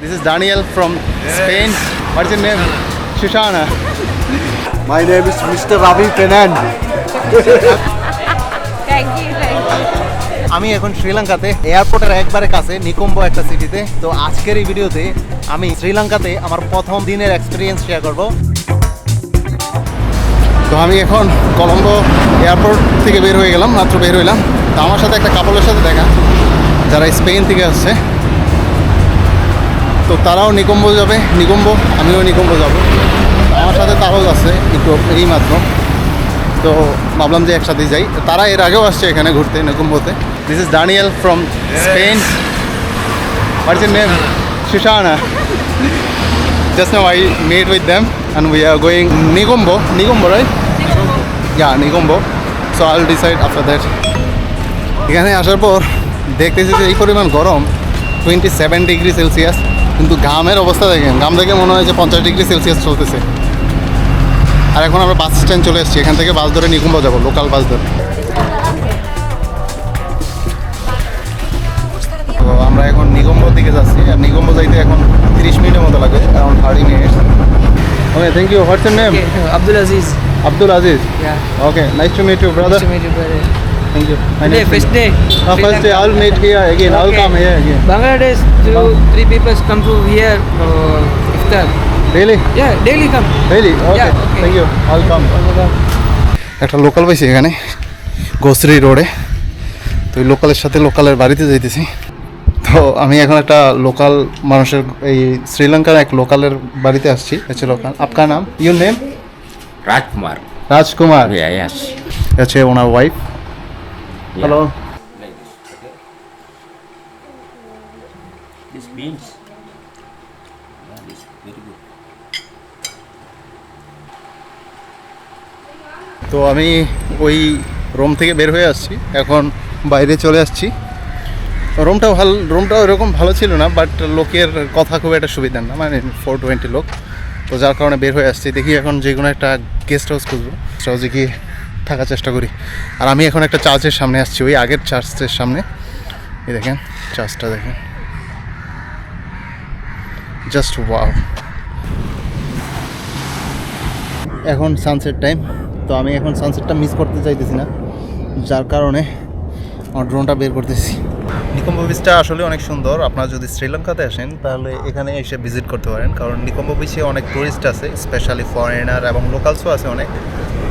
This is Daniel from Spain. What's your name? Shoshana. My name is Mr. Ravi Penan. Thank you thank you আমি এখন শ্রীলঙ্কাতে এয়ারপোর্টের একবারে কাছে নিকম্বো একটা সিটিতে তো আজকের এই ভিডিওতে আমি শ্রীলঙ্কাতে আমার প্রথম দিনের এক্সপিরিয়েন্স শেয়ার করব তো আমি এখন কলম্বো এয়ারপোর্ট থেকে বের হয়ে গেলাম মাত্র বের হইলাম তো আমার সাথে একটা কাপলের সাথে দেখা যারা স্পেন থেকে আসছে তো তারাও নিকম্বো যাবে নিকম্বো আমিও নিকম্বো যাব আমার সাথে তারাও আছে একটু এই মাত্র তো ভাবলাম যে একসাথে যাই তারা এর আগেও আসছে এখানে ঘুরতে নিকম্বোতে this is Daniel from Spain what's your name Shoshana. Just now I met with them and we are going Nigombo. Nigombo, right? Yeah, Nigombo. So I'll decide after that. এখানে আসার পর দেখতেছি যে এই পরিমাণ গরম টোয়েন্টি সেভেন ডিগ্রি সেলসিয়াস কিন্তু ঘামের অবস্থা দেখেন ঘাম দেখে মনে হয় যে পঞ্চাশ ডিগ্রি সেলসিয়াস চলতেছে আর এখন আমরা বাস স্ট্যান্ড চলে এসেছি এখান থেকে বাস ধরে নিকুম্বা যাব লোকাল বাস ধরে তো আমরা এখন নিগম্ব দিকে যাচ্ছি আর নিগম্ব যাইতে এখন তিরিশ মিনিটের মতো লাগবে around thirty minutes okay thank you what's name Abdul Aziz. Abdul Aziz Yeah. Okay nice to meet you brother Nice to meet you, brother. Thank you. My first day. Uh, first day, I'll meet here again. Okay. I'll come here again. Bangladesh, through three people come to here for iftar. Daily? Yeah, daily come. Daily? Okay. Yeah, okay. Thank you. I'll come. একটা local পাইছি এখানে গোসরি রোডে তো ওই লোকালের সাথে লোকালের বাড়িতে যাইতেছি তো আমি এখন একটা লোকাল মানুষের এই শ্রীলঙ্কার এক লোকালের বাড়িতে আসছি হচ্ছে লোকাল আপনার নাম ইউর নেম রাজকুমার রাজকুমার হচ্ছে ওনার wife Yeah. Hello Like this, okay? This beans. Yeah, this very good. তো আমি ওই রুম থেকে বের হয়ে আসছি এখন বাইরে চলে আসছি রুমটাও ভালো রুমটাও এরকম ভালো ছিল না বাট লোকের কথা খুব একটা সুবিধা না মানে ফোর টোয়েন্টি লোক তো যার কারণে বের হয়ে আসছি দেখি এখন যে কোনো একটা গেস্ট হাউস খুঁজবো গেস্ট হাউসে গিয়ে থাকার চেষ্টা করি। আর আমি এখন একটা চার্চের সামনে আসছি, ওই আগের চার্চের সামনে। এই দেখেন, চার্চটা দেখেন। জাস্ট ওয়াও এখন সানসেট টাইম তো আমি এখন সানসেটটা মিস করতে চাইতেছি না, যার কারণে আমার ড্রোনটা বের করতেছি। নিকম্বো বিচটা আসলে অনেক সুন্দর। আপনারা যদি শ্রীলঙ্কাতে আসেন, তাহলে এখানে এসে ভিজিট করতে পারেন। কারণ নিকম্বো বিচে অনেক টুরিস্ট আছে স্পেশালি ফরেনার এবং লোকালসও আছে অনেক।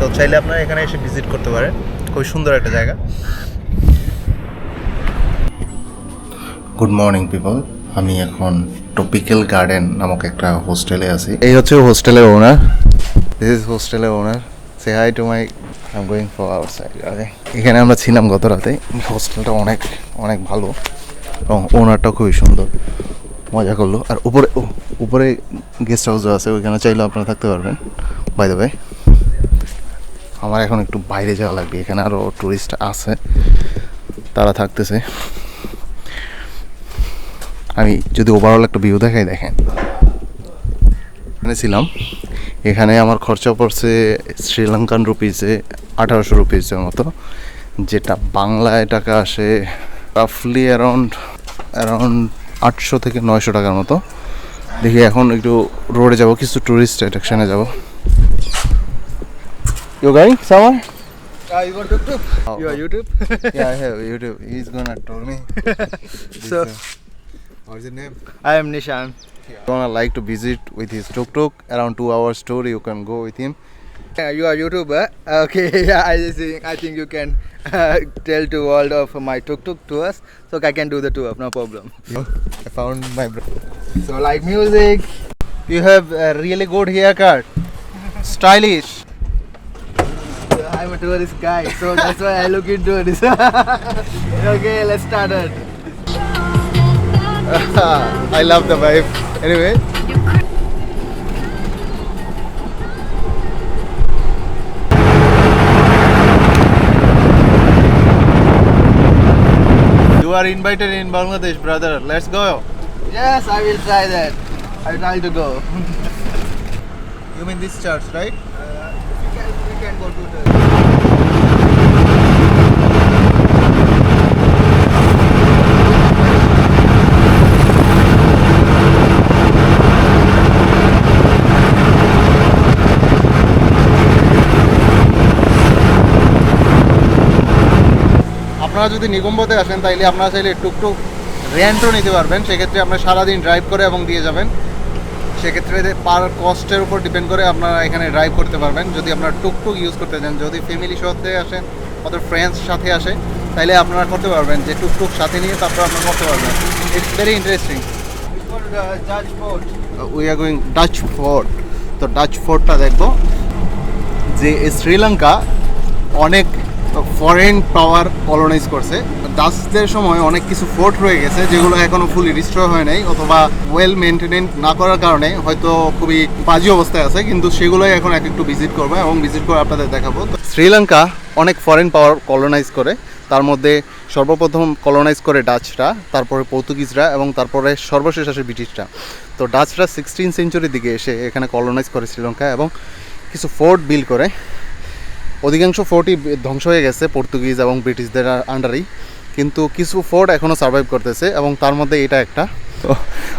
তো চাইলে আপনারা এখানে এসে ভিজিট করতে পারেন। খুবই সুন্দর একটা জায়গা। গুড মর্নিং পিপল আমি এখন টপিক্যাল গার্ডেন নামক একটা হোস্টেলে আছি। এই হচ্ছে হোস্টেলের ওনার দিস ইজ হোস্টেলের owner say hi to my I am going for outside okay এখানে আমরা ছিলাম গত রাতে। হোস্টেলটা অনেক অনেক ভালো। এবং ওনারটাও খুবই সুন্দর। মজা করল। আর উপরে উপরে গেস্ট হাউসও আছে। ওইখানে চাইলেও আপনারা থাকতে পারবেন। বাই দ্য ওয়ে আমার এখন একটু বাইরে যাওয়া লাগবে। এখানে আরও টুরিস্ট আছে, তারা থাকতেছে। আমি যদি ওভারঅল একটা ভিউ দেখাই, দেখেন। এখানে ছিলাম। এখানে আমার খরচা পড়ছে শ্রীলঙ্কান রুপিসে আঠারোশো রুপিসের মতো। যেটা বাংলায় টাকা আসে রাফলি অ্যারাউন্ড অ্যারাউন্ড আটশো থেকে নয়শো টাকার মতো। দেখি এখন একটু রোডে যাব, কিছু টুরিস্ট অ্যাট্রাকশনে যাব। You going somewhere? Uh, you got YouTube? Oh. You are oh. YouTube? yeah, I have YouTube. He's gonna tell me. so, uh, what's your name? I am Nishan. Yeah. Gonna like to visit with his tuk tuk around two hours tour. You can go with him. Yeah, you are YouTuber. Okay, yeah. I think I think you can uh, tell to all of my tuk tuk tours, so I can do the tour. No problem. I found my bro. So like music. You have a really good haircut. Stylish. I'm a tourist guy, so that's why I look into this. okay, let's start it. I love the vibe. Anyway. You are invited in Bangladesh, brother. Let's go. Yes, I will try that. I will try to go. You mean this church, right? আপনারা যদি নিগম্বতে আসেন, তাইলে আপনারা চাইলে টুকটুক রেন্টও নিতে পারবেন। সেক্ষেত্রে আপনারা সারাদিন ড্রাইভ করে এবং দিয়ে যাবেন। সেক্ষেত্রে পার কস্টের উপর ডিপেন্ড করে আপনারা এখানে ড্রাইভ করতে পারবেন। যদি আপনারা টুকটুক ইউজ করতে চান, যদি ফ্যামিলি সাথে আসেন অথবা ফ্রেন্ডস সাথে আসে তাহলে আপনারা করতে পারবেন যে টুকটুক সাথে নিয়ে তারপর আপনারা করতে পারবেন। It's very interesting we are going Dutch Fort তো ডাচ ফোর্টটা দেখব। যে শ্রীলঙ্কা অনেক ফরেন পাওয়ার কলোনাইজ করছে। ডাচদের সময় অনেক কিছু ফোর্ট রয়ে গেছে, যেগুলো এখনও ফুলি রিস্টোর হয় নাই, অথবা ওয়েল মেনটেনেন্ট না করার কারণে হয়তো খুবই বাজে অবস্থায় আছে, কিন্তু সেগুলোই এখন এক একটু ভিজিট করব এবং ভিজিট করে আপনাদের দেখাবো। শ্রীলঙ্কা অনেক ফরেন পাওয়ার কলোনাইজ করে, তার মধ্যে সর্বপ্রথম কলোনাইজ করে ডাচরা, তারপরে পর্তুগিজরা এবং তারপরে সর্বশেষ আসে ব্রিটিশরা। তো ডাচরা সিক্সটিন সেঞ্চুরির দিকে এসে এখানে কলোনাইজ করে শ্রীলঙ্কা এবং কিছু ফোর্ট বিল করে। অধিকাংশ ফোর্টই ধ্বংস হয়ে গেছে পর্তুগিজ এবং ব্রিটিশদের আন্ডারেই কিন্তু কিছু ফোর্ট এখনও সার্ভাইভ করতেছে এবং তার মধ্যে এটা একটা। তো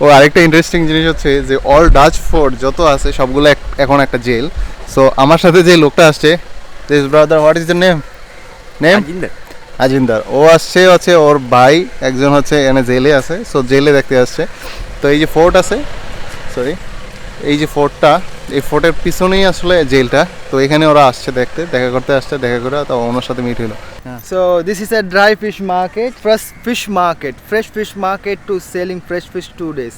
ও আরেকটা ইন্টারেস্টিং জিনিস হচ্ছে যে অল ডাচ ফোর্ট যত আছে সবগুলো এক- এখন একটা জেল সো আমার সাথে যে লোকটা আসছে this brother what is the name name. আজিন্দার। ও আসছে হচ্ছে ওর ভাই একজন হচ্ছে এখানে জেলে আছে। সো জেলে দেখতে আসছে। তো এই যে ফোর্ট আছে সরি এই যে ফোর্টটা এই ফোর্টের পিছনেই আসলে জেলটা। তো এখানে ওরা আসছে দেখতে দেখা করতে আসছে দেখা করে তো ওনার সাথে মিট হলো। So this is a dry fish market fresh fish market fresh fish market to selling fresh fish two days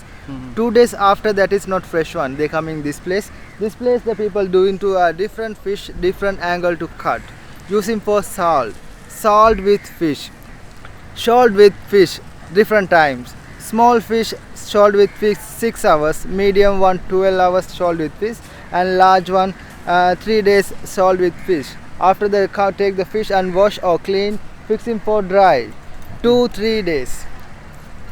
two days after that is not fresh one they coming this place this place the people doing to a different fish different angle to cut using for salt salt with fish salt with fish different times Small fish salt with fish six hours, medium one 12 hours salt with fish, and large one uh, three days salt with fish. After they ca- take the fish and wash or clean, fixing for dry, two three days.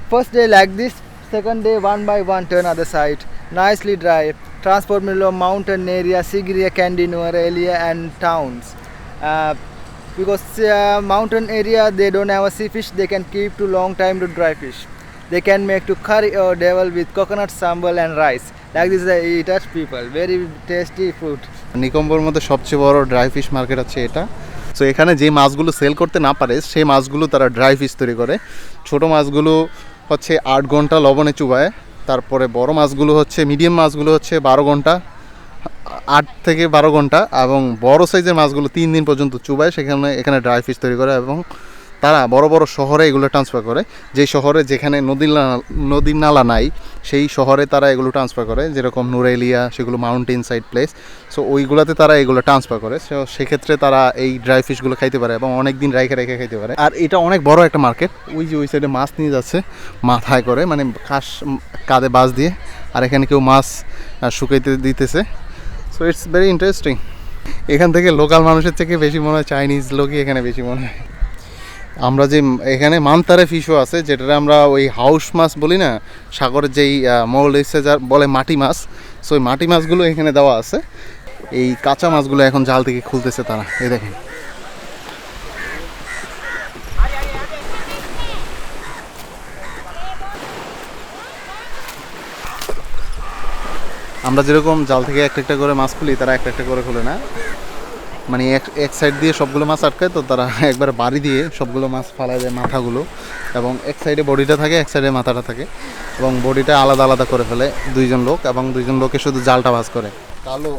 First day like this, second day one by one turn other side, nicely dry. Transport below mountain area, Sigiriya, Candinur area and towns. Uh, because uh, mountain area they don't have a sea fish, they can keep to long time to dry fish. They can make to curry or devil with coconut, sambal and rice. Like this, they eat as people. Very tasty food. নিকম্বর মধ্যে সবচেয়ে বড় dry fish market হচ্ছে এটা so এখানে যে মাছগুলো sell করতে না পারে, সেই মাছগুলো তারা ড্রাই ফিশ তৈরি করে ছোট মাছগুলো হচ্ছে আট ঘণ্টা লবণে চুবায় তারপরে বড় মাছগুলো হচ্ছে মিডিয়াম মাছগুলো হচ্ছে বারো ঘণ্টা, আট থেকে বারো ঘণ্টা এবং বড় সাইজের মাছগুলো তিন দিন পর্যন্ত চুবায় সেখানে, এখানে ড্রাই ফিশ তৈরি করে এবং তারা বড় বড় শহরে এগুলো ট্রান্সফার করে। যেই শহরে যেখানে নদী নদী নালা নাই, সেই শহরে তারা এগুলো ট্রান্সফার করে। যেরকম নুরেলিয়া, সেগুলো মাউন্টেন সাইড প্লেস সো ওইগুলোতে তারা এগুলো ট্রান্সফার করে। সো সেক্ষেত্রে তারা এই ড্রাই ফিশগুলো খাইতে পারে এবং অনেক দিন রাইখে রেখে খাইতে পারে। আর এটা অনেক বড় একটা মার্কেট ওই যে ওই সাইডে মাছ নিয়ে যাচ্ছে, মাথায় করে মানে খাস কাঁধে বাস দিয়ে। আর এখানে কেউ মাছ শুকাইতে দিতেছে। সো ইটস ভেরি ইন্টারেস্টিং এখান থেকে লোকাল মানুষের থেকে বেশি মনে হয় চাইনিজ লোকই এখানে বেশি মনে হয়। আমরা যে এখানে মানতারে ফিশও আছে যেটা আমরা ওই হাউস মাছ বলি না, সাগরের যেই মল এসে যা বলে মাটি মাছ সো ওই মাটি মাছগুলো এখানে দেওয়া আছে। এই কাঁচা মাছগুলো এখন জাল থেকে খুলতেছে তারা, এই দেখেন। আমরা যেরকম জাল থেকে একটা একটা করে মাছ খুলি, তারা একটা একটা করে খুলে না। মানে এক এক সাইড দিয়ে সবগুলো মাছ আটকায়, তো তারা একবার বাড়ি দিয়ে সবগুলো মাছ ফালায় দেয় মাথাগুলো এবং এক সাইডে বডিটা থাকে, এক সাইডে মাথাটা থাকে এবং বডিটা আলাদা আলাদা করে ফেলে দুইজন লোক এবং দুইজন লোকে শুধু জালটা ভাজ করে। কালো।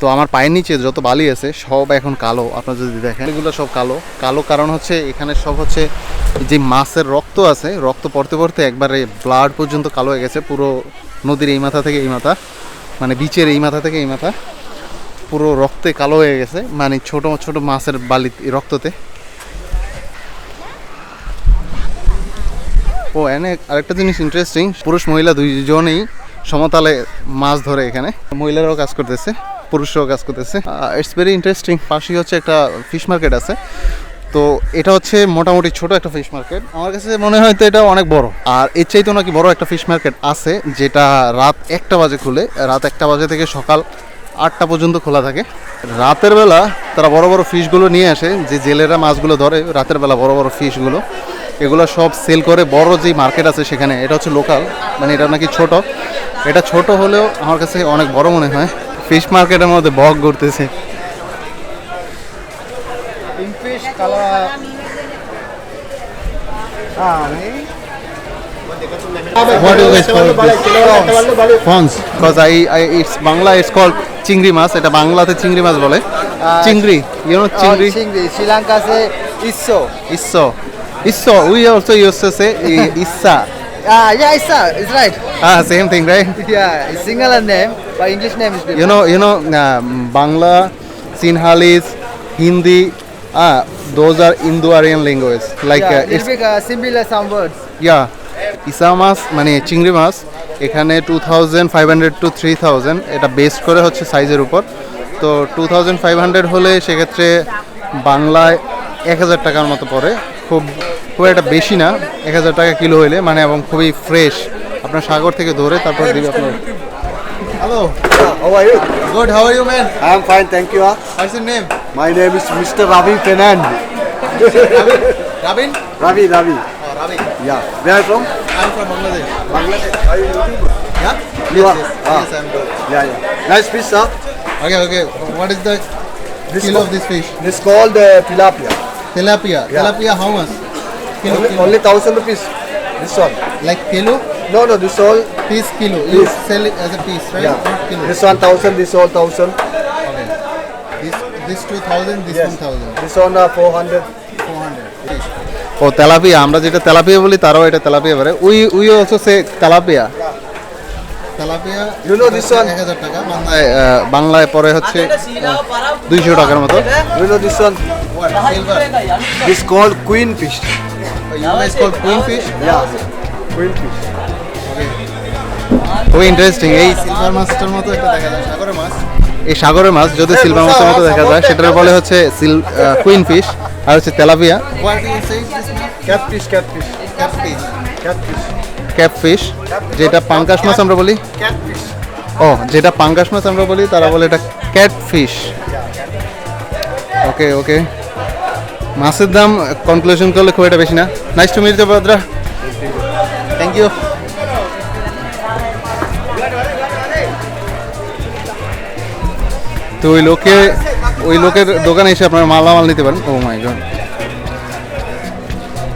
তো আমার পায়ের নিচে যত বালি আছে সব এখন কালো, আপনারা যদি দেখেন। এগুলো সব কালো। কালো কারণ হচ্ছে এখানে সব হচ্ছে যে মাছের রক্ত আছে, রক্ত পড়তে পড়তে একবারে ব্লাড পর্যন্ত কালো হয়ে গেছে, পুরো নদীর এই মাথা থেকে এই মাথা মানে বিচের এই মাথা থেকে এই মাথা। পুরো রক্তে কালো হয়ে গেছে। মানে ছোট ছোট মাছের বালি রক্ততে। ও, এনে আরেকটা জিনিস ইন্টারেস্টিং পুরুষ মহিলা দুইজনেই সমতালে মাছ ধরে এখানে। মহিলারাও কাজ করতেছে, পুরুষরাও কাজ করতেছে। ইটস ভেরি ইন্টারেস্টিং পাশেই হচ্ছে একটা ফিশ মার্কেট আছে। তো এটা হচ্ছে মোটামুটি ছোট একটা ফিশ মার্কেট আমার কাছে মনে হয় তো এটা অনেক বড়। আর এর চাইতে নাকি বড় একটা ফিশ মার্কেট আছে, যেটা রাত একটা বাজে খুলে। রাত একটা বাজে থেকে সকাল আটটা পর্যন্ত খোলা থাকে রাতের বেলা তারা বড় বড় ফিশগুলো নিয়ে আসে যে জেলেরা মাছগুলো ধরে রাতের বেলা বড় বড় ফিশগুলো এগুলো সব সেল করে বড় যে মার্কেট আছে সেখানে এটা হচ্ছে লোকাল মানে এটা নাকি ছোট এটা ছোট হলেও আমার কাছে অনেক বড় মনে হয় ফিশ মার্কেটের মধ্যে বক ঘুরতেছে What do you guys call this? Prawns. Because I, I, it's Bangla, it's called চিংড়ি মাছ এটা বাংলাতে চিংড়ি মাছ বলে। চিংড়ি ইউ নো চিংড়ি? চিংড়ি শ্রীলঙ্কাতে ইসসো ইসসো ইসসো we also use to say ইসসা uh yeah ইসসা is right uh same thing right yeah Sinhala name বা English name is you know you know Bangla Sinhalese Hindi uh those are Indo Aryan language like it's similar some words yeah ইসা মাছ মানে চিংড়ি মাছ এখানে two thousand five hundred to three thousand এটা base করে হচ্ছে সাইজের উপর তো টু থাউজেন্ড ফাইভ হান্ড্রেড হলে সেক্ষেত্রে বাংলায় এক হাজার টাকার মতো পড়ে খুব খুব একটা বেশি না এক হাজার টাকা কিলো হইলে মানে এবং খুবই ফ্রেশ আপনার সাগর থেকে ধরে তারপর দিবে আপনার hello How are you? Good how are you man I am fine, thank you. What's your name My name is Mr. Ravi Fernand. Ravin Ravi, Ravi. Ravin Yeah. Where are I'm from Bangladesh. Bangladesh? Are you YouTuber? Yeah? You yes. Yes, ah. yes, I'm good. Yeah, yeah. Nice fish, sir. Okay, okay. What is the this kilo of this fish? This is called uh, tilapia. Tilapia? Yeah. Tilapia, how much? Kilo, only, kilo. only thousand rupees. This one. Like kilo? No, no, this all. Piece kilo. Piece. You sell it as a piece, right? Yeah. Kilo. This one thousand, this all thousand. Okay. This, this two thousand, this yes. one thousand. This one uh, four hundred. ও tilapia আমরা যেটা tilapia বলি তারাও এটা tilapia বলে we we also say tilapia tilapia You know this one? এক হাজার টাকা বাংলায় বাংলায় পরে হচ্ছে দুইশো টাকার মতো You know this one? This called queen fish. You guys call queen fish? Yeah. Queen fish. খুবই ইন্টারেস্টিং এই সিলভার মাছটার মতো একটা দেখা যায় সাগরের মাছ এই সাগরের মাছ যদি সিলভার মাছের মতো দেখা যায় সেটার বলে হচ্ছে সিল কুইন ফিশ আর হচ্ছে তেলাপিয়া. ক্যাপ ফিশ যেটা পাঙ্কাশ মাছ আমরা বলি। ও যেটা পাঙ্কাশ মাছ আমরা বলি তারা বলে এটা ক্যাট ফিশ ওকে ওকে মাছের দাম কনক্লুশন করলে খুব একটা বেশি না। Nice to meet the brother thank you তো ওই লোকে ওই লোকের দোকানে এসে আপনি মালা মাল নিতে পারেন। ও মাই গড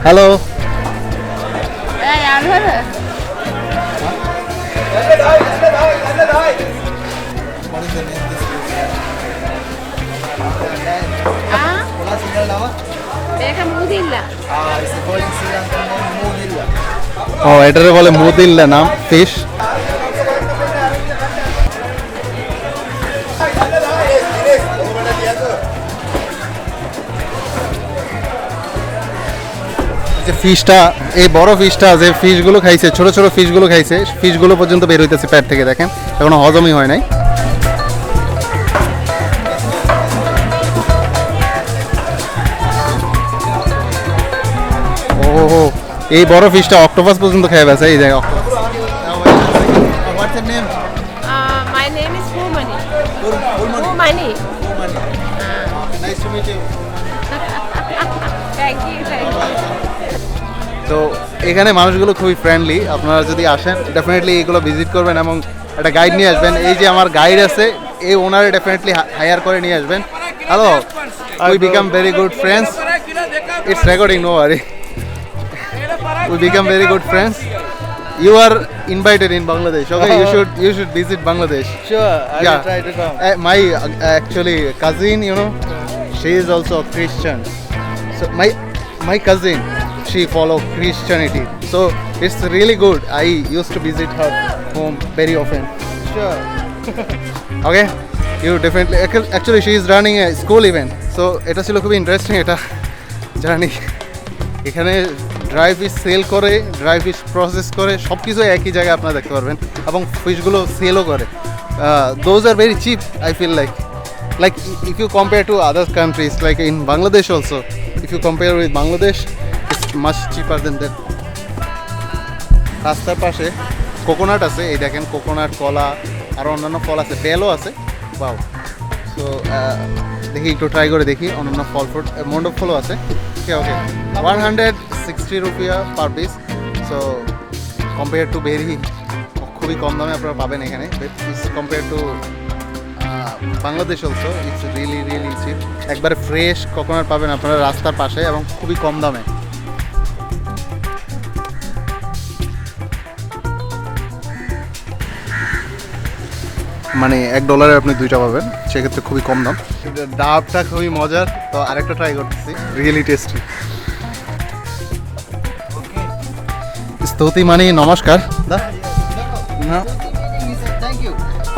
হ্যালো ও এটারে বলে মোদিল্লা নাম ফিশ ফিশটা, এই বড় ফিশটা যে ফিশগুলো খাইছে, ছোট ছোট ফিশগুলো খাইছে, ফিশগুলো পর্যন্ত বের হইতেছে প্যাট থেকে, দেখেন। এখনও হজমই হয় নাই। ও এই বড় ফিশটা অক্টোপাস পর্যন্ত খেয়ে গেছে এই হোয়াটস এখানে মানুষগুলো খুবই ফ্রেন্ডলি আপনারা যদি আসেন ডেফিনেটলি এগুলো ভিজিট করবেন এবং একটা গাইড নিয়ে আসবেন। এই যে আমার গাইড আছে এই ওনারে ডেফিনেটলি হায়ার করে নিয়ে আসবেন। Hello we become very good friends it's recording no worry we become very good friends you are invited in Bangladesh okay you should you should visit Bangladesh Sure, I Yeah. will try to come. Uh, my uh, actually cousin, you know, she is also a Christian. So my my cousin, she follow Christianity. So it's really good. I used to visit her home very often. Sure. Okay, you definitely actu- actually she is running a school event. So এটা ছিল খুবই interesting এটা জানি এখানে dry fish sell করে dry fish process করে সব কিছু একই জায়গায় আপনারা দেখতে পারবেন এবং ফিশগুলো সেলও করে those are very cheap I feel like like if you compare to other countries like in Bangladesh also if you compare with Bangladesh much cheaper then that রাস্তার পাশে কোকোনাট আছে, এই দেখেন কোকোনাট কলা, আর অন্যান্য ফল আছে, বেলও আছে। বাও সো দেখি একটু ট্রাই করে দেখি, অন্যান্য ফল ফ্রুট মন্ডপ ফলও আছে। Okay okay one hundred sixty rupees per piece so compare to very খুবই কম দামে আপনারা পাবেন এখানে। Compare to Bangladesh also it's really really cheap একবারে ফ্রেশ কোকোনাট পাবেন আপনারা রাস্তার পাশে এবং খুবই কম দামে। মানে এক ডলারে আপনি দুইটা পাবেন সেক্ষেত্রে খুবই কম দাম। ডাবটা খুবই মজার তো আরেকটা ট্রাই করতেছি। রিয়েলি টেস্টি স্তুতি মানে নমস্কার। দা? না.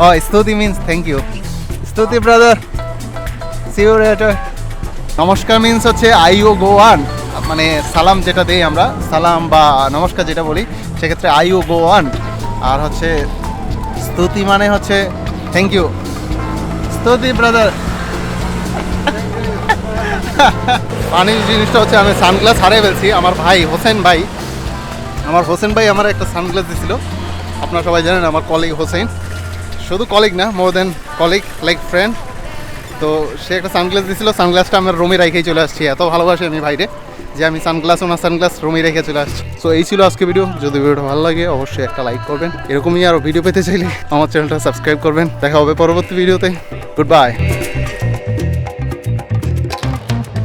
ও স্তুতি মিন্স থ্যাংক ইউ স্তুতি ব্রাদার সি ইউ লেটার নমস্কার মিন্স হচ্ছে আই ও গো ওয়ান মানে সালাম যেটা দেই আমরা সালাম বা নমস্কার যেটা বলি সেক্ষেত্রে আই ও গো ওয়ান আর হচ্ছে স্তুতি মানে হচ্ছে থ্যাংক ইউ স্তুতি ব্রাদার পানি জিনিসটা হচ্ছে আমি সানগ্লাস হারিয়ে ফেলছি। আমার ভাই, হোসেন ভাই। আমার হোসেন ভাই আমার একটা সানগ্লাস দিছিল। আপনারা সবাই জানেন আমার কলিগ হোসেন। শুধু কলিগ না more then colleague like friend তো সে একটা সানগ্লাস দিছিল। সানগ্লাসটা আমার রুমে রেখেই চলে আসছি। এত ভালোবাসি আমি ভাইরে। যে আমি সানগ্লাস ওনার সানগ্লাস রুমে রেখে চলে আসছি। সো এই ছিল আজকে ভিডিও যদি ভিডিওটা ভালো লাগে, অবশ্যই একটা লাইক করবেন। এরকমই আরও ভিডিও পেতে চাইলে আমার চ্যানেলটা সাবস্ক্রাইব করবেন। দেখা হবে পরবর্তী ভিডিওতে গুড বাই